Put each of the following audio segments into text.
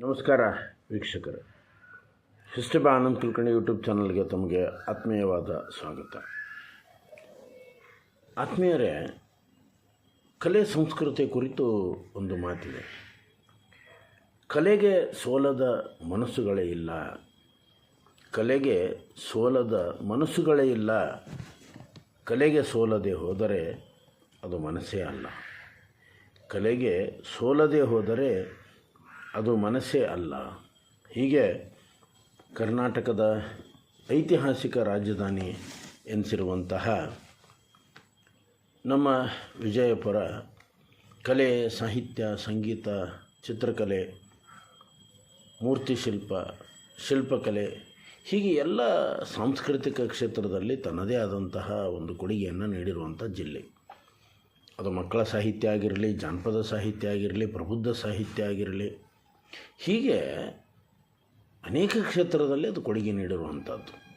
ನಮಸ್ಕಾರ, ವೀಕ್ಷಕರೇ. Sister Anand Kulkarni YouTube ಚಾನಲ್ಗೆ ತಮಗೆ ಆತ್ಮೀಯವಾದ ಸ್ವಾಗತ. ಆತ್ಮೀಯರೇ, ಕಲೆ ಸಂಸ್ಕೃತಿ ಕುರಿತು ಒಂದು ಮಾತಿದೆ. ಕಲೆಗೆ ಸೋಲದ ಮನಸ್ಸುಗಳೇ ಇಲ್ಲ. ಕಲೆಗೆ ಸೋಲದ ಮನಸ್ಸುಗಳೇ ಇಲ್ಲ. ಕಲೆಗೆ ಸೋಲದೆ ಹೋದರೆ ಅದು ಮನಸ್ಸೇ ಅಲ್ಲ. ಕಲೆಗೆ ಸೋಲದೆ ಹೋದರೆ ಅದು ಮನಸ್ಸೇ ಅಲ್ಲ. ಹೀಗೆ ಕರ್ನಾಟಕದ ಐತಿಹಾಸಿಕ ರಾಜಧಾನಿ ಎನಿಸಿರುವಂತಹ ನಮ್ಮ ವಿಜಯಪುರ ಕಲೆ, ಸಾಹಿತ್ಯ, ಸಂಗೀತ, ಚಿತ್ರಕಲೆ, ಮೂರ್ತಿಶಿಲ್ಪ, ಶಿಲ್ಪಕಲೆ, ಹೀಗೆ ಎಲ್ಲ ಸಾಂಸ್ಕೃತಿಕ ಕ್ಷೇತ್ರದಲ್ಲಿ ತನ್ನದೇ ಆದಂತಹ ಒಂದು ಕೊಡುಗೆಯನ್ನು ನೀಡಿರುವಂಥ ಜಿಲ್ಲೆ. ಅದು ಮಕ್ಕಳ ಸಾಹಿತ್ಯ ಆಗಿರಲಿ, ಜಾನಪದ ಸಾಹಿತ್ಯ ಆಗಿರಲಿ, ಪ್ರಬುದ್ಧ ಸಾಹಿತ್ಯ ಆಗಿರಲಿ ಹೀಗೆ ಅನೇಕ ಕ್ಷೇತ್ರದಲ್ಲಿ ಅದು ಕೊಡುಗೆ ನೀಡಿರುವಂಥದ್ದು.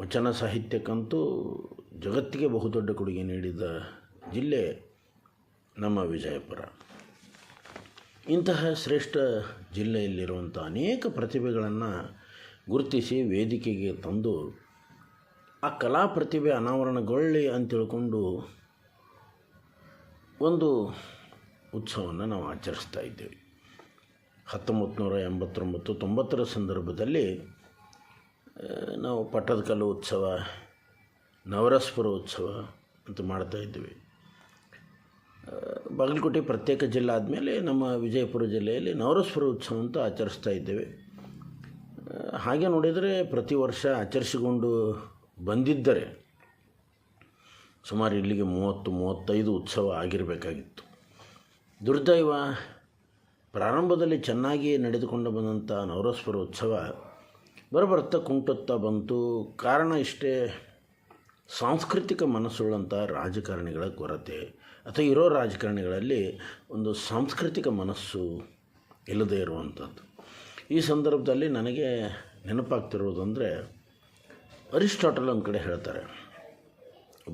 ವಚನ ಸಾಹಿತ್ಯಕ್ಕಂತೂ ಜಗತ್ತಿಗೆ ಬಹುದೊಡ್ಡ ಕೊಡುಗೆ ನೀಡಿದ ಜಿಲ್ಲೆ ನಮ್ಮ ವಿಜಯಪುರ. ಇಂತಹ ಶ್ರೇಷ್ಠ ಜಿಲ್ಲೆಯಲ್ಲಿರುವಂಥ ಅನೇಕ ಪ್ರತಿಭೆಗಳನ್ನು ಗುರುತಿಸಿ ವೇದಿಕೆಗೆ ತಂದು ಆ ಕಲಾ ಪ್ರತಿಭೆ ಅನಾವರಣಗೊಳ್ಳಿ ಅಂತ ತಿಳ್ಕೊಂಡು ಒಂದು ಉತ್ಸವವನ್ನು ನಾವು ಆಚರಿಸ್ತಾ ಇದ್ದೇವೆ. ಹತ್ತೊಂಬತ್ತು ನೂರ ಎಂಬತ್ತೊಂಬತ್ತು, ತೊಂಬತ್ತರ ಸಂದರ್ಭದಲ್ಲಿ ನಾವು ಪಟ್ಟದಕಲ್ಲು ಉತ್ಸವ, ನವರಸ್ಪುರ ಉತ್ಸವ ಅಂತ ಮಾಡ್ತಾ ಇದ್ವಿ. ಬಾಗಲಕೋಟೆ ಪ್ರತ್ಯೇಕ ಜಿಲ್ಲೆ ಆದಮೇಲೆ ನಮ್ಮ ವಿಜಯಪುರ ಜಿಲ್ಲೆಯಲ್ಲಿ ನವರಸ್ಪುರ ಉತ್ಸವ ಅಂತ ಆಚರಿಸ್ತಾ ಇದ್ದೇವೆ. ಹಾಗೆ ನೋಡಿದರೆ ಪ್ರತಿ ವರ್ಷ ಆಚರಿಸಿಕೊಂಡು ಬಂದಿದ್ದರೆ ಸುಮಾರು ಇಲ್ಲಿಗೆ ಮೂವತ್ತು, ಮೂವತ್ತೈದು ಉತ್ಸವ ಆಗಿರಬೇಕಾಗಿತ್ತು. ದುರ್ದೈವ ಪ್ರಾರಂಭದಲ್ಲಿ ಚೆನ್ನಾಗಿ ನಡೆದುಕೊಂಡು ಬಂದಂಥ ನವರಸ್ವರ ಉತ್ಸವ ಬರಬರ್ತಾ ಕುಂಟುತ್ತಾ ಬಂತು. ಕಾರಣ ಇಷ್ಟೇ, ಸಾಂಸ್ಕೃತಿಕ ಮನಸ್ಸುಳ್ಳಂಥ ರಾಜಕಾರಣಿಗಳ ಕೊರತೆ. ಅಥವಾ ಇರೋ ರಾಜಕಾರಣಿಗಳಲ್ಲಿ ಒಂದು ಸಾಂಸ್ಕೃತಿಕ ಮನಸ್ಸು ಇಲ್ಲದೇ ಇರುವಂಥದ್ದು. ಈ ಸಂದರ್ಭದಲ್ಲಿ ನನಗೆ ನೆನಪಾಗ್ತಿರೋದಂದರೆ, ಅರಿಸ್ಟಾಟಲ್ ಒಂದು ಕಡೆ ಹೇಳ್ತಾರೆ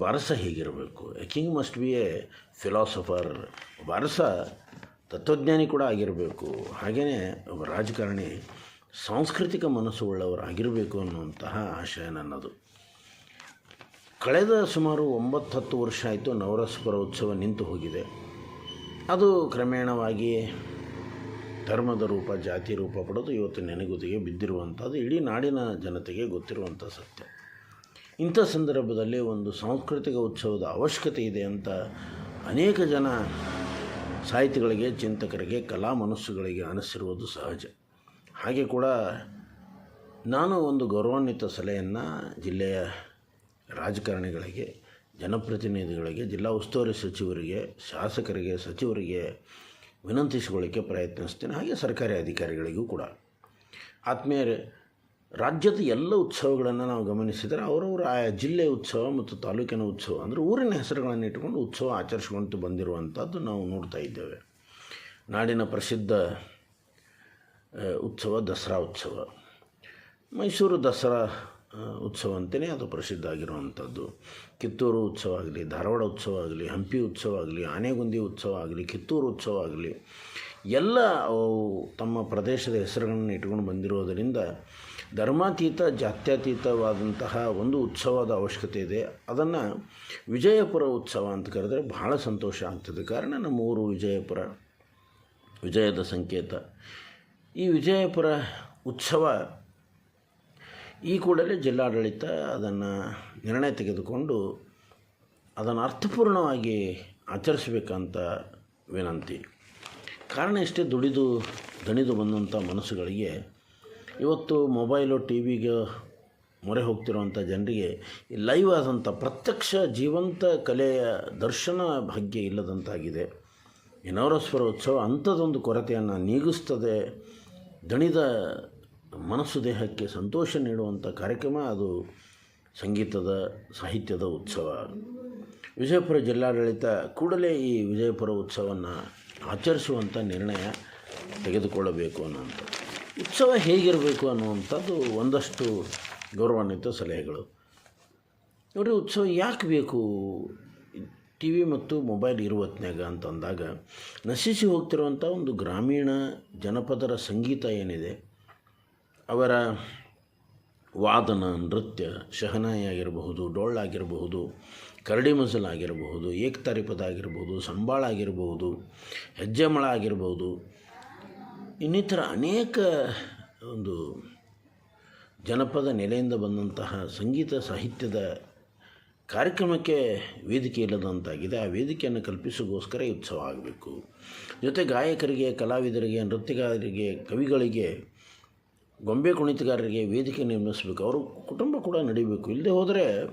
ಅರಸ ಹೀಗಿರಬೇಕು. A king must be a philosopher. ಒಬ್ಬ ಅರಸ ತತ್ವಜ್ಞಾನಿ ಕೂಡ ಆಗಿರಬೇಕು. ಹಾಗೆಯೇ ಒಬ್ಬ ರಾಜಕಾರಣಿ ಸಾಂಸ್ಕೃತಿಕ ಮನಸ್ಸು ಉಳ್ಳವರಾಗಿರಬೇಕು ಅನ್ನುವಂತಹ ಆಶಯ ನನ್ನದು. ಕಳೆದ ಸುಮಾರು ಒಂಬತ್ತು ಹತ್ತು ವರ್ಷ ಆಯಿತು ನವರಸ್ಪರ ಉತ್ಸವ ನಿಂತು ಹೋಗಿದೆ. ಅದು ಕ್ರಮೇಣವಾಗಿ ಧರ್ಮದ ರೂಪ, ಜಾತಿ ರೂಪ ಪಡೆದು ಇವತ್ತು ನೆನೆಗುದಿಗೆ ಬಿದ್ದಿರುವಂಥದ್ದು, ಇಡೀ ನಾಡಿನ ಜನತೆಗೆ ಗೊತ್ತಿರುವಂಥ ಸತ್ಯ. ಇಂಥ ಸಂದರ್ಭದಲ್ಲಿ ಒಂದು ಸಾಂಸ್ಕೃತಿಕ ಉತ್ಸವದ ಅವಶ್ಯಕತೆ ಇದೆ ಅಂತ ಅನೇಕ ಜನ ಸಾಹಿತಿಗಳಿಗೆ, ಚಿಂತಕರಿಗೆ, ಕಲಾ ಮನಸ್ಸುಗಳಿಗೆ ಅನಿಸಿರುವುದು ಸಹಜ. ಹಾಗೆ ಕೂಡ ನಾನು ಒಂದು ಗೌರವಾನ್ವಿತ ಸಲಹೆಯನ್ನು ಜಿಲ್ಲೆಯ ರಾಜಕಾರಣಿಗಳಿಗೆ, ಜನಪ್ರತಿನಿಧಿಗಳಿಗೆ, ಜಿಲ್ಲಾ ಉಸ್ತುವಾರಿ ಸಚಿವರಿಗೆ, ಶಾಸಕರಿಗೆ, ಸಚಿವರಿಗೆ ವಿನಂತಿಸಿಕೊಳ್ಳಿಕ್ಕೆ ಪ್ರಯತ್ನಿಸ್ತೇನೆ. ಹಾಗೆ ಸರ್ಕಾರಿ ಅಧಿಕಾರಿಗಳಿಗೂ ಕೂಡ. ಆತ್ಮೀಯರೇ ರಾಜ್ಯದ ಎಲ್ಲ ಉತ್ಸವಗಳನ್ನು ನಾವು ಗಮನಿಸಿದರೆ ಅವರವರ ಆಯಾ ಜಿಲ್ಲೆ ಉತ್ಸವ ಮತ್ತು ತಾಲೂಕಿನ ಉತ್ಸವ ಅಂದರೆ ಊರಿನ ಹೆಸರುಗಳನ್ನು ಇಟ್ಟುಕೊಂಡು ಉತ್ಸವ ಆಚರಿಸಿಕೊಂಡು ಬಂದಿರುವಂಥದ್ದು ನಾವು ನೋಡ್ತಾ ಇದ್ದೇವೆ. ನಾಡಿನ ಪ್ರಸಿದ್ಧ ಉತ್ಸವ ದಸರಾ ಉತ್ಸವ. ಮೈಸೂರು ದಸರಾ ಉತ್ಸವ ಅಂತಲೇ ಅದು ಪ್ರಸಿದ್ಧ ಆಗಿರುವಂಥದ್ದು. ಕಿತ್ತೂರು ಉತ್ಸವ ಆಗಲಿ, ಧಾರವಾಡ ಉತ್ಸವ ಆಗಲಿ, ಹಂಪಿ ಉತ್ಸವ ಆಗಲಿ, ಆನೆಗುಂದಿ ಉತ್ಸವ ಆಗಲಿ, ಕಿತ್ತೂರು ಉತ್ಸವ ಆಗಲಿ, ಎಲ್ಲ ತಮ್ಮ ಪ್ರದೇಶದ ಹೆಸರುಗಳನ್ನು ಇಟ್ಕೊಂಡು ಬಂದಿರೋದರಿಂದ ಧರ್ಮಾತೀತ, ಜಾತ್ಯತೀತವಾದಂತಹ ಒಂದು ಉತ್ಸವದ ಅವಶ್ಯಕತೆ ಇದೆ. ಅದನ್ನು ವಿಜಯಪುರ ಉತ್ಸವ ಅಂತ ಕರೆದರೆ ಬಹಳ ಸಂತೋಷ ಆಗ್ತದೆ. ಕಾರಣ ನಮ್ಮ ಊರು ವಿಜಯಪುರ, ವಿಜಯದ ಸಂಕೇತ. ಈ ವಿಜಯಪುರ ಉತ್ಸವ ಈ ಕೂಡಲೇ ಜಿಲ್ಲಾಡಳಿತ ಅದನ್ನು ನಿರ್ಣಯ ತೆಗೆದುಕೊಂಡು ಅದನ್ನು ಅರ್ಥಪೂರ್ಣವಾಗಿ ಆಚರಿಸಬೇಕಂತ ವಿನಂತಿ. ಕಾರಣ ಇಷ್ಟೇ ದುಡಿದು ದಣಿದು ಬಂದಂಥ ಮನಸ್ಸುಗಳಿಗೆ ಇವತ್ತು ಮೊಬೈಲು ಟಿ ವಿಗೆ ಮೊರೆ ಹೋಗ್ತಿರುವಂಥ ಜನರಿಗೆ ಲೈವ್ ಆದಂಥ ಪ್ರತ್ಯಕ್ಷ ಜೀವಂತ ಕಲೆಯ ದರ್ಶನ ಭಾಗ್ಯ ಇಲ್ಲದಂತಾಗಿದೆ. ಈ ನವರಸ್ವರ ಉತ್ಸವ ಅಂಥದ್ದೊಂದು ಕೊರತೆಯನ್ನು ನೀಗಿಸ್ತದೆ. ದಣಿದ ಮನಸ್ಸು ದೇಹಕ್ಕೆ ಸಂತೋಷ ನೀಡುವಂಥ ಕಾರ್ಯಕ್ರಮ ಅದು ಸಂಗೀತದ, ಸಾಹಿತ್ಯದ ಉತ್ಸವ. ವಿಜಯಪುರ ಜಿಲ್ಲಾಡಳಿತ ಕೂಡಲೇ ಈ ವಿಜಯಪುರ ಉತ್ಸವವನ್ನು ಆಚರಿಸುವಂಥ ನಿರ್ಣಯ ತೆಗೆದುಕೊಳ್ಳಬೇಕು ಅನ್ನುವಂಥ ಉತ್ಸವ ಹೇಗಿರಬೇಕು ಅನ್ನುವಂಥದ್ದು ಒಂದಷ್ಟು ಗೌರವಾನ್ವಿತ ಸಲಹೆಗಳು. ನೋಡಿ ಉತ್ಸವ ಯಾಕೆ ಬೇಕು? ಟಿ ವಿ ಮತ್ತು ಮೊಬೈಲ್ ಇರುವತ್ನಾಗ ಅಂತಂದಾಗ ನಶಿಸಿ ಹೋಗ್ತಿರುವಂಥ ಒಂದು ಗ್ರಾಮೀಣ ಜನಪದರ ಸಂಗೀತ ಏನಿದೆ, ಅವರ ವಾದನ, ನೃತ್ಯ, ಶಹನಾಯಿ ಆಗಿರಬಹುದು ಡೊಳ್ಳಾಗಿರಬಹುದು ಕರಡಿ ಮಸಲ್ ಆಗಿರಬಹುದು, ಏಕತಾರಿಪದ ಆಗಿರಬಹುದು, ಸಂಬಾಳ ಆಗಿರಬಹುದು ಹೆಜ್ಜೆಮಳ ಆಗಿರಬಹುದು ಇನ್ನಿತರ ಅನೇಕ ಒಂದು ಜನಪದ ನೆಲೆಯಿಂದ ಬಂದಂತಹ ಸಂಗೀತ ಸಾಹಿತ್ಯದ ಕಾರ್ಯಕ್ರಮಕ್ಕೆ ವೇದಿಕೆ ಇಲ್ಲದಂತಾಗಿದೆ. ಆ ವೇದಿಕೆಯನ್ನು ಕಲ್ಪಿಸೋಗೋಸ್ಕರ ಈ ಉತ್ಸವ ಆಗಬೇಕು. ಜೊತೆ ಗಾಯಕರಿಗೆ, ಕಲಾವಿದರಿಗೆ, ನೃತ್ಯಗಾರರಿಗೆ, ಕವಿಗಳಿಗೆ, ಗೊಂಬೆ ಕುಣಿತಗಾರರಿಗೆ ವೇದಿಕೆ ನಿರ್ಮಿಸಬೇಕು. ಅವರು ಕುಟುಂಬ ಕೂಡ ನಡೀಬೇಕು ಇಲ್ಲದೆ ಹೋದರೆ,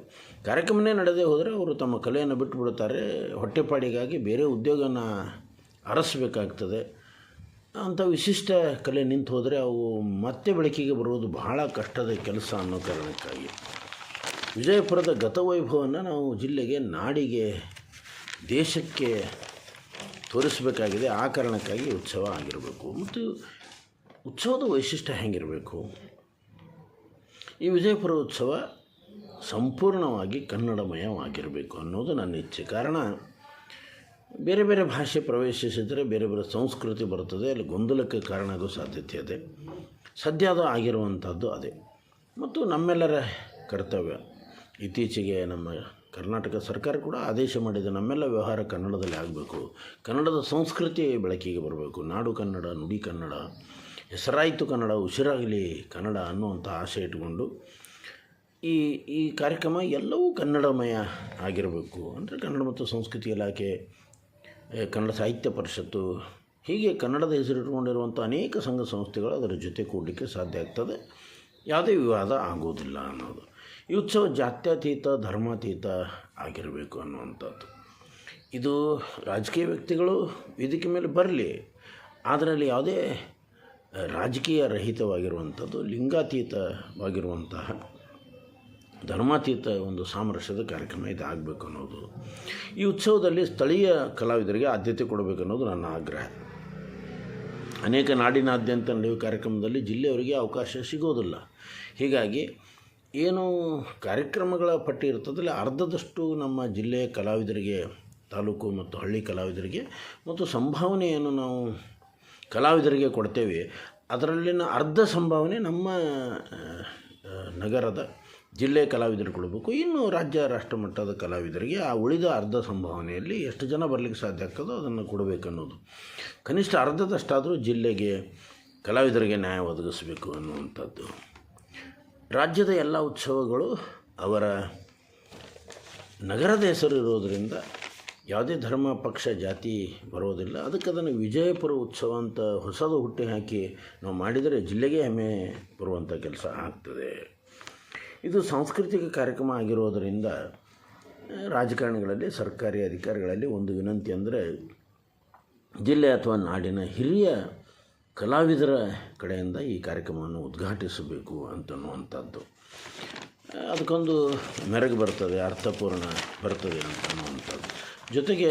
ಕಾರ್ಯಕ್ರಮನೇ ನಡೆದೇ ಹೋದರೆ ಅವರು ತಮ್ಮ ಕಲೆಯನ್ನು ಬಿಟ್ಟು ಬಿಡುತ್ತಾರೆ ಹೊಟ್ಟೆಪಾಡಿಗಾಗಿ ಬೇರೆ ಉದ್ಯೋಗನ ಅರಸಬೇಕಾಗ್ತದೆ. ಅಂಥ ವಿಶಿಷ್ಟ ಕಲೆ ನಿಂತು ಹೋದರೆ ಅವು ಮತ್ತೆ ಬೆಳಕಿಗೆ ಬರುವುದು ಬಹಳ ಕಷ್ಟದ ಕೆಲಸ ಅನ್ನೋ ಕಾರಣಕ್ಕಾಗಿ. ವಿಜಯಪುರದ ಗತವೈಭವವನ್ನು ನಾವು ಜಿಲ್ಲೆಗೆ, ನಾಡಿಗೆ, ದೇಶಕ್ಕೆ ತೋರಿಸಬೇಕಾಗಿದೆ. ಆ ಕಾರಣಕ್ಕಾಗಿ ಉತ್ಸವ ಆಗಿರಬೇಕು. ಮತ್ತು ಉತ್ಸವದ ವೈಶಿಷ್ಟ್ಯ ಹೆಂಗಿರಬೇಕು? ಈ ವಿಜಯಪುರ ಉತ್ಸವ ಸಂಪೂರ್ಣವಾಗಿ ಕನ್ನಡಮಯವಾಗಿರಬೇಕು ಅನ್ನೋದು ನನ್ನ ಇಚ್ಛೆ. ಕಾರಣ ಬೇರೆ ಬೇರೆ ಭಾಷೆ ಪ್ರವೇಶಿಸಿದರೆ ಬೇರೆ ಬೇರೆ ಸಂಸ್ಕೃತಿ ಬರ್ತದೆ, ಅಲ್ಲಿ ಗೊಂದಲಕ್ಕೆ ಕಾರಣ ಆಗೋ ಸಾಧ್ಯತೆ ಇದೆ. ಸದ್ಯ ಅದು ಆಗಿರುವಂಥದ್ದು ಅದೇ. ಮತ್ತು ನಮ್ಮೆಲ್ಲರ ಕರ್ತವ್ಯ. ಇತ್ತೀಚೆಗೆ ನಮ್ಮ ಕರ್ನಾಟಕ ಸರ್ಕಾರ ಕೂಡ ಆದೇಶ ಮಾಡಿದೆ, ನಮ್ಮೆಲ್ಲ ವ್ಯವಹಾರ ಕನ್ನಡದಲ್ಲಿ ಆಗಬೇಕು. ಕನ್ನಡದ ಸಂಸ್ಕೃತಿ ಬೆಳಕಿಗೆ ಬರಬೇಕು. ನಾಡು ಕನ್ನಡ, ನುಡಿ ಕನ್ನಡ, ಹೆಸರಾಯಿತು ಕನ್ನಡ, ಉಸಿರಾಗಲಿ ಕನ್ನಡ ಅನ್ನುವಂಥ ಆಸೆ ಇಟ್ಕೊಂಡು ಈ ಈ ಕಾರ್ಯಕ್ರಮ ಎಲ್ಲವೂ ಕನ್ನಡಮಯ ಆಗಿರಬೇಕು. ಅಂದರೆ ಕನ್ನಡ ಮತ್ತು ಸಂಸ್ಕೃತಿ ಇಲಾಖೆ ಕನ್ನಡ ಸಾಹಿತ್ಯ ಪರಿಷತ್ತು. ಹೀಗೆ ಕನ್ನಡದ ಹೆಸರಿಟ್ಟುಕೊಂಡಿರುವಂಥ ಅನೇಕ ಸಂಘ ಸಂಸ್ಥೆಗಳು ಅದರ ಜೊತೆ ಕೂಡಲಿಕ್ಕೆ ಸಾಧ್ಯ ಆಗ್ತದೆ. ಯಾವುದೇ ವಿವಾದ ಆಗೋದಿಲ್ಲ ಅನ್ನೋದು. ಈ ಉತ್ಸವ ಜಾತ್ಯತೀತ, ಧರ್ಮಾತೀತ ಆಗಿರಬೇಕು ಅನ್ನುವಂಥದ್ದು. ಇದು ರಾಜಕೀಯ ವ್ಯಕ್ತಿಗಳು ವೇದಿಕೆ ಮೇಲೆ ಬರಲಿ ಅದರಲ್ಲಿ ಯಾವುದೇ ರಾಜಕೀಯ ರಹಿತವಾಗಿರುವಂಥದ್ದು, ಲಿಂಗಾತೀತವಾಗಿರುವಂತಹ ಧರ್ಮಾತೀತ ಒಂದು ಸಾಮರಸ್ಯದ ಕಾರ್ಯಕ್ರಮ ಇದಾಗಬೇಕು ಅನ್ನೋದು. ಈ ಉತ್ಸವದಲ್ಲಿ ಸ್ಥಳೀಯ ಕಲಾವಿದರಿಗೆ ಆದ್ಯತೆ ಕೊಡಬೇಕು ಅನ್ನೋದು ನನ್ನ ಆಗ್ರಹ. ಅನೇಕ ನಾಡಿನಾದ್ಯಂತ ನಡೆಯುವ ಕಾರ್ಯಕ್ರಮದಲ್ಲಿ ಜಿಲ್ಲೆಯವರಿಗೆ ಅವಕಾಶ ಸಿಗೋದಿಲ್ಲ. ಹೀಗಾಗಿ ಏನು ಕಾರ್ಯಕ್ರಮಗಳ ಪಟ್ಟಿ ಇರ್ತದಲ್ಲ, ಅರ್ಧದಷ್ಟು ನಮ್ಮ ಜಿಲ್ಲೆಯ ಕಲಾವಿದರಿಗೆ, ತಾಲೂಕು ಮತ್ತು ಹಳ್ಳಿ ಕಲಾವಿದರಿಗೆ ಮತ್ತು ಸಂಭಾವನೆಯನ್ನು ನಾವು ಕಲಾವಿದರಿಗೆ ಕೊಡ್ತೇವೆ. ಅದರಲ್ಲಿನ ಅರ್ಧ ಸಂಭಾವನೆ ನಮ್ಮ ನಗರದ ಜಿಲ್ಲೆಯ ಕಲಾವಿದರು ಕೊಡಬೇಕು. ಇನ್ನು ರಾಜ್ಯ ರಾಷ್ಟ್ರ ಮಟ್ಟದ ಕಲಾವಿದರಿಗೆ ಆ ಉಳಿದ ಅರ್ಧ ಸಂಭಾವನೆಯಲ್ಲಿ ಎಷ್ಟು ಜನ ಬರಲಿಕ್ಕೆ ಸಾಧ್ಯ ಆಗ್ತದೋ ಅದನ್ನು ಕೊಡಬೇಕನ್ನೋದು ಕನಿಷ್ಠ ಅರ್ಧದಷ್ಟಾದರೂ ಜಿಲ್ಲೆಗೆ ಕಲಾವಿದರಿಗೆ ನ್ಯಾಯ ಒದಗಿಸಬೇಕು ಅನ್ನುವಂಥದ್ದು. ರಾಜ್ಯದ ಎಲ್ಲ ಉತ್ಸವಗಳು ಅವರ ನಗರದ ಹೆಸರು ಇರೋದರಿಂದ ಯಾವುದೇ ಧರ್ಮ, ಪಕ್ಷ, ಜಾತಿ ಬರೋದಿಲ್ಲ. ಅದಕ್ಕೆ ಅದನ್ನು ವಿಜಯಪುರ ಉತ್ಸವ ಅಂತ ಹೊಸದು ಹುಟ್ಟಿ ಹಾಕಿ ನಾವು ಮಾಡಿದರೆ ಜಿಲ್ಲೆಗೆ ಹೆಮ್ಮೆ ಬರುವಂಥ ಕೆಲಸ ಆಗ್ತದೆ. ಇದು ಸಾಂಸ್ಕೃತಿಕ ಕಾರ್ಯಕ್ರಮ ಆಗಿರೋದರಿಂದ ರಾಜಕಾರಣಿಗಳಲ್ಲಿ, ಸರ್ಕಾರಿ ಅಧಿಕಾರಿಗಳಲ್ಲಿ ಒಂದು ವಿನಂತಿ ಅಂದರೆ, ಜಿಲ್ಲೆ ಅಥವಾ ನಾಡಿನ ಹಿರಿಯ ಕಲಾವಿದರ ಕಡೆಯಿಂದ ಈ ಕಾರ್ಯಕ್ರಮವನ್ನು ಉದ್ಘಾಟಿಸಬೇಕು ಅಂತನ್ನುವಂಥದ್ದು ಅದಕ್ಕೊಂದು ಮೆರಗು ಬರ್ತದೆ, ಅರ್ಥಪೂರ್ಣ ಬರ್ತದೆ ಅಂತ ಅನ್ನುವಂಥದ್ದು. ಜೊತೆಗೆ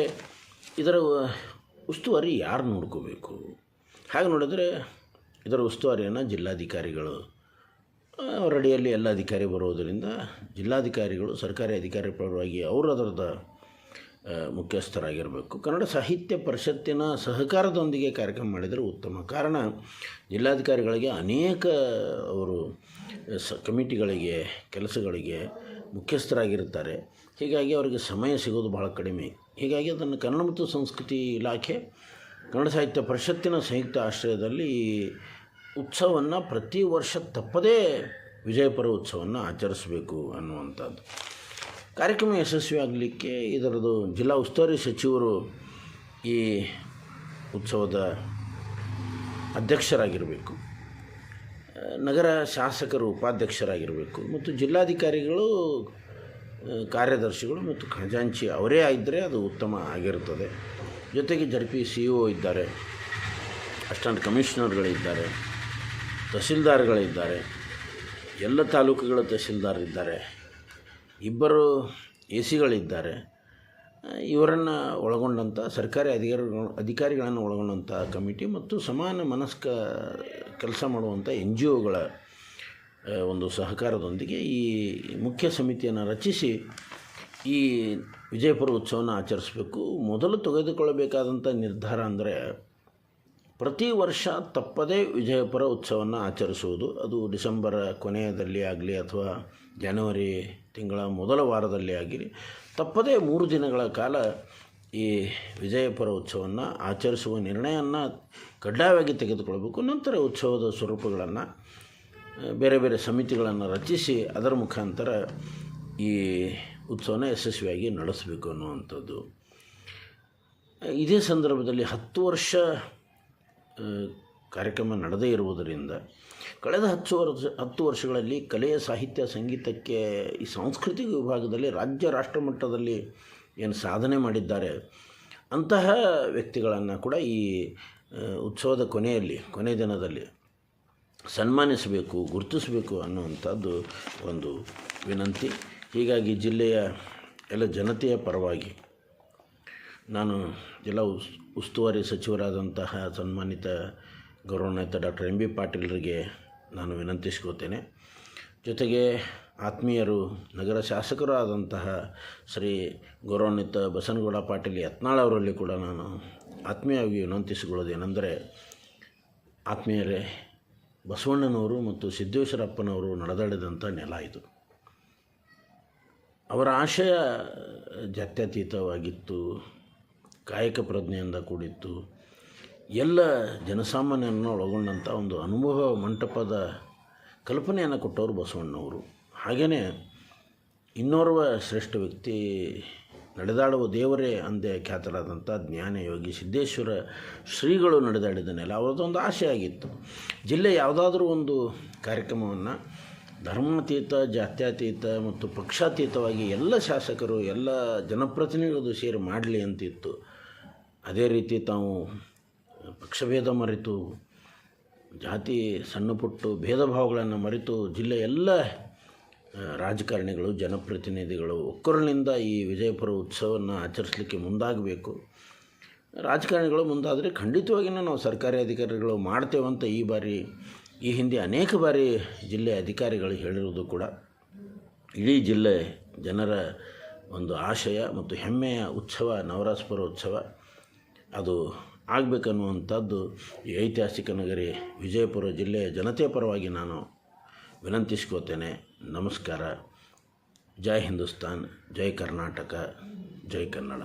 ಇದರ ಉಸ್ತುವಾರಿ ಯಾರು ನೋಡ್ಕೋಬೇಕು? ಹಾಗೆ ನೋಡಿದರೆ, ಇದರ ಉಸ್ತುವಾರಿಯನ್ನು ಜಿಲ್ಲಾಧಿಕಾರಿಗಳು ಅವರ ಅಡಿಯಲ್ಲಿ ಎಲ್ಲ ಅಧಿಕಾರಿ ಬರೋದರಿಂದ ಜಿಲ್ಲಾಧಿಕಾರಿಗಳು, ಸರ್ಕಾರಿ ಅಧಿಕಾರಿ ಪರವಾಗಿ ಅವರು ಅದರದ ಮುಖ್ಯಸ್ಥರಾಗಿರಬೇಕು. ಕನ್ನಡ ಸಾಹಿತ್ಯ ಪರಿಷತ್ತಿನ ಸಹಕಾರದೊಂದಿಗೆ ಕಾರ್ಯಕ್ರಮ ಮಾಡಿದರೆ ಉತ್ತಮ. ಕಾರಣ, ಜಿಲ್ಲಾಧಿಕಾರಿಗಳಿಗೆ ಅನೇಕ ಅವರು ಸ, ಕಮಿಟಿಗಳಿಗೆ, ಕೆಲಸಗಳಿಗೆ ಮುಖ್ಯಸ್ಥರಾಗಿರ್ತಾರೆ ಹೀಗಾಗಿ ಅವರಿಗೆ ಸಮಯ ಸಿಗೋದು ಬಹಳ ಕಡಿಮೆ. ಹೀಗಾಗಿ ಅದನ್ನು ಕನ್ನಡ ಮತ್ತು ಸಂಸ್ಕೃತಿ ಇಲಾಖೆ, ಕನ್ನಡ ಸಾಹಿತ್ಯ ಪರಿಷತ್ತಿನ ಸಂಯುಕ್ತ ಆಶ್ರಯದಲ್ಲಿ ಉತ್ಸವವನ್ನು ಪ್ರತಿ ವರ್ಷ ತಪ್ಪದೇ ವಿಜಯಪುರ ಉತ್ಸವವನ್ನು ಆಚರಿಸಬೇಕು ಅನ್ನುವಂಥದ್ದು. ಕಾರ್ಯಕ್ರಮ ಯಶಸ್ವಿ ಆಗಲಿಕ್ಕೆ ಇದರದು ಜಿಲ್ಲಾ ಉಸ್ತುವಾರಿ ಸಚಿವರು ಈ ಉತ್ಸವದ ಅಧ್ಯಕ್ಷರಾಗಿರಬೇಕು. ನಗರ ಶಾಸಕರು ಉಪಾಧ್ಯಕ್ಷರಾಗಿರಬೇಕು ಮತ್ತು ಜಿಲ್ಲಾಧಿಕಾರಿಗಳು, ಕಾರ್ಯದರ್ಶಿಗಳು ಮತ್ತು ಖಜಾಂಚಿ ಅವರೇ ಇದ್ದರೆ ಅದು ಉತ್ತಮ ಆಗಿರುತ್ತದೆ. ಜೊತೆಗೆ ಜಡ್ ಪಿ ಸಿ ಒ ಇದ್ದಾರೆ ಅಸಿಸ್ಟೆಂಟ್ ಕಮಿಷನರ್ಗಳಿದ್ದಾರೆ. ತಹಸೀಲ್ದಾರ್ಗಳಿದ್ದಾರೆ ಎಲ್ಲ ತಾಲೂಕುಗಳ ತಹಸೀಲ್ದಾರ್ ಇದ್ದಾರೆ ಇಬ್ಬರು ಎ ಸಿಗಳಿದ್ದಾರೆ ಇವರನ್ನು ಒಳಗೊಂಡಂಥ ಸರ್ಕಾರಿ ಅಧಿಕಾರಿಗಳು ಅಧಿಕಾರಿಗಳನ್ನು ಒಳಗೊಂಡಂಥ ಕಮಿಟಿ ಮತ್ತು ಸಮಾನ ಮನಸ್ಕ ಕೆಲಸ ಮಾಡುವಂಥ ಎನ್ ಜಿ ಒಗಳ ಒಂದು ಸಹಕಾರದೊಂದಿಗೆ ಈ ಮುಖ್ಯ ಸಮಿತಿಯನ್ನು ರಚಿಸಿ ಈ ವಿಜಯಪುರ ಉತ್ಸವನ ಆಚರಿಸಬೇಕು. ಮೊದಲು ತೆಗೆದುಕೊಳ್ಳಬೇಕಾದಂಥ ನಿರ್ಧಾರ ಅಂದರೆ ಪ್ರತಿ ವರ್ಷ ತಪ್ಪದೇ ವಿಜಯಪುರ ಉತ್ಸವವನ್ನು ಆಚರಿಸುವುದು. ಅದು ಡಿಸೆಂಬರ್ ಕೊನೆಯದಲ್ಲಿ ಆಗಲಿ ಅಥವಾ ಜನವರಿ ತಿಂಗಳ ಮೊದಲ ವಾರದಲ್ಲಿ ಆಗಲಿ ತಪ್ಪದೇ ಮೂರು ದಿನಗಳ ಕಾಲ ಈ ವಿಜಯಪುರ ಉತ್ಸವವನ್ನು ಆಚರಿಸುವ ನಿರ್ಣಯವನ್ನು ಕಡ್ಡಾಯವಾಗಿ ತೆಗೆದುಕೊಳ್ಬೇಕು. ನಂತರ ಉತ್ಸವದ ಸ್ವರೂಪಗಳನ್ನು, ಬೇರೆ ಬೇರೆ ಸಮಿತಿಗಳನ್ನು ರಚಿಸಿ ಅದರ ಮುಖಾಂತರ ಈ ಉತ್ಸವನ ಯಶಸ್ವಿಯಾಗಿ ನಡೆಸಬೇಕು ಅನ್ನುವಂಥದ್ದು. ಇದೇ ಸಂದರ್ಭದಲ್ಲಿ ಹತ್ತು ವರ್ಷ ಕಾರ್ಯಕ್ರಮ ನಡೆದೇ ಇರುವುದರಿಂದ ಕಳೆದ ಹತ್ತು ವರ್ಷ, ಹತ್ತು ವರ್ಷಗಳಲ್ಲಿ ಕಲೆಯ ಸಾಹಿತ್ಯ ಸಂಗೀತಕ್ಕೆ ಈ ಸಾಂಸ್ಕೃತಿಕ ವಿಭಾಗದಲ್ಲಿ ರಾಜ್ಯ ರಾಷ್ಟ್ರ ಮಟ್ಟದಲ್ಲಿ ಏನು ಸಾಧನೆ ಮಾಡಿದ್ದಾರೆ ಅಂತಹ ವ್ಯಕ್ತಿಗಳನ್ನು ಕೂಡ ಈ ಉತ್ಸವದ ಕೊನೆಯಲ್ಲಿ, ಕೊನೆ ದಿನದಲ್ಲಿ ಸನ್ಮಾನಿಸಬೇಕು, ಗುರುತಿಸಬೇಕು ಅನ್ನುವಂಥದ್ದು ಒಂದು ವಿನಂತಿ. ಹೀಗಾಗಿ ಜಿಲ್ಲೆಯ ಎಲ್ಲ ಜನತೆಯ ಪರವಾಗಿ ನಾನು ಜಿಲ್ಲಾ ಉಸ್, ಉಸ್ತುವಾರಿ ಸಚಿವರಾದಂತಹ ಸನ್ಮಾನಿತ ಗೌರವಾನ್ವಿತ ಡಾಕ್ಟರ್ ಎಂ ಬಿ ಪಾಟೀಲರಿಗೆ ನಾನು ವಿನಂತಿಸ್ಕೋತೇನೆ. ಜೊತೆಗೆ ಆತ್ಮೀಯರು, ನಗರ ಶಾಸಕರು ಆದಂತಹ ಶ್ರೀ ಗೌರವಾನ್ವಿತ ಬಸನಗೌಡ ಪಾಟೀಲ್ ಯತ್ನಾಳ್ ಅವರಲ್ಲಿ ಕೂಡ ನಾನು ಆತ್ಮೀಯವಾಗಿ ವಿನಂತಿಸಿಕೊಳ್ಳೋದೇನೆಂದರೆ, ಆತ್ಮೀಯರೇ, ಬಸವಣ್ಣನವರು ಮತ್ತು ಸಿದ್ದೇಶ್ವರಪ್ಪನವರು ನಡೆದಾಡಿದಂಥ ನೆಲ ಇದು. ಅವರ ಆಶಯ ಜಾತ್ಯತೀತವಾಗಿತ್ತು. ಕಾಯಕ ಪ್ರಜ್ಞೆಯಿಂದ ಕೂಡಿತ್ತು ಎಲ್ಲ ಜನಸಾಮಾನ್ಯರನ್ನು ಒಳಗೊಂಡಂಥ ಒಂದು ಅನುಭವ ಮಂಟಪದ ಕಲ್ಪನೆಯನ್ನು ಕೊಟ್ಟವರು ಬಸವಣ್ಣವರು ಹಾಗೆಯೇ ಇನ್ನೋರ್ವ ಶ್ರೇಷ್ಠ ವ್ಯಕ್ತಿ ನಡೆದಾಡುವ ದೇವರೇ ಅಂದೇ ಖ್ಯಾತರಾದಂಥ ಜ್ಞಾನಯೋಗಿ ಸಿದ್ದೇಶ್ವರ ಶ್ರೀಗಳು ನಡೆದಾಡಿದ ನೆಲ ಅವರದೊಂದು ಆಸೆ ಆಗಿತ್ತು. ಜಿಲ್ಲೆ ಯಾವುದಾದ್ರೂ ಒಂದು ಕಾರ್ಯಕ್ರಮವನ್ನು ಧರ್ಮಾತೀತ, ಜಾತ್ಯತೀತ ಮತ್ತು ಪಕ್ಷಾತೀತವಾಗಿ ಎಲ್ಲ ಶಾಸಕರು, ಎಲ್ಲ ಜನಪ್ರತಿನಿಧಿಗಳು ಸೇರಿ ಮಾಡಲಿ ಅಂತಿತ್ತು. ಅದೇ ರೀತಿ ತಾವು ಪಕ್ಷಭೇದ ಮರೆತು, ಜಾತಿ ಸಣ್ಣ ಪುಟ್ಟು ಭೇದ ಭಾವಗಳನ್ನು ಮರೆತು ಜಿಲ್ಲೆಯ ಎಲ್ಲ ರಾಜಕಾರಣಿಗಳು, ಜನಪ್ರತಿನಿಧಿಗಳು ಒಕ್ಕರಿನಿಂದ ಈ ವಿಜಯಪುರ ಉತ್ಸವವನ್ನು ಆಚರಿಸಲಿಕ್ಕೆ ಮುಂದಾಗಬೇಕು. ರಾಜಕಾರಣಿಗಳು ಮುಂದಾದರೆ ಖಂಡಿತವಾಗಿಯೂ ನಾವು ಸರ್ಕಾರಿ ಅಧಿಕಾರಿಗಳು ಮಾಡ್ತೇವಂತ ಈ ಬಾರಿ, ಈ ಹಿಂದೆ ಅನೇಕ ಬಾರಿ ಜಿಲ್ಲೆ ಅಧಿಕಾರಿಗಳು ಹೇಳಿರುವುದು ಕೂಡ. ಇಡೀ ಜಿಲ್ಲೆ ಜನರ ಒಂದು ಆಶಯ ಮತ್ತು ಹೆಮ್ಮೆಯ ಉತ್ಸವ ನವರಾಸ್ಪುರ ಉತ್ಸವ. ಅದು ಆಗಬೇಕನ್ನುವಂಥದ್ದು ಈ ಐತಿಹಾಸಿಕ ನಗರಿ ವಿಜಯಪುರ ಜಿಲ್ಲೆಯ ಜನತೆ ಪರವಾಗಿ ನಾನು ವಿನಂತಿಸ್ಕೋತೇನೆ. ನಮಸ್ಕಾರ. ಜೈ ಹಿಂದೂಸ್ತಾನ್, ಜೈ ಕರ್ನಾಟಕ, ಜೈ ಕನ್ನಡ.